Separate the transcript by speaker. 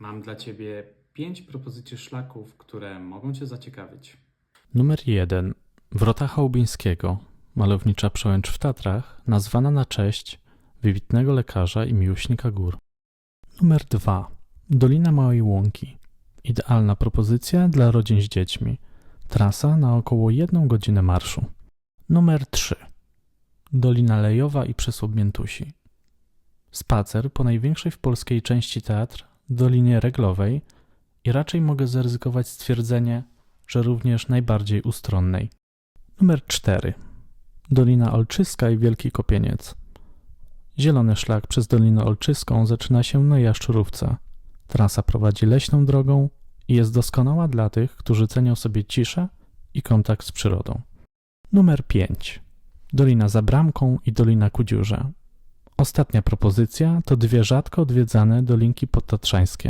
Speaker 1: Mam dla Ciebie pięć propozycji szlaków, które mogą Cię zaciekawić.
Speaker 2: Numer 1. Wrota Chałubińskiego. Malownicza przełęcz w Tatrach, nazwana na cześć wybitnego lekarza i miłośnika gór. Numer 2. Dolina Małej Łąki. Idealna propozycja dla rodzin z dziećmi. Trasa na około 1 godzinę marszu. Numer 3. Dolina Lejowa i Przysłop Miętusi. Spacer po największej w polskiej części teatr, Dolinie Reglowej i raczej mogę zaryzykować stwierdzenie, że również najbardziej ustronnej. Numer 4. Dolina Olczyska i Wielki Kopieniec. Zielony szlak przez Dolinę Olczyską zaczyna się na Jaszczurówce. Trasa prowadzi leśną drogą i jest doskonała dla tych, którzy cenią sobie ciszę i kontakt z przyrodą. Numer 5. Dolina za Bramką i Dolina Kudziurze. Ostatnia propozycja to dwie rzadko odwiedzane dolinki podtatrzańskie.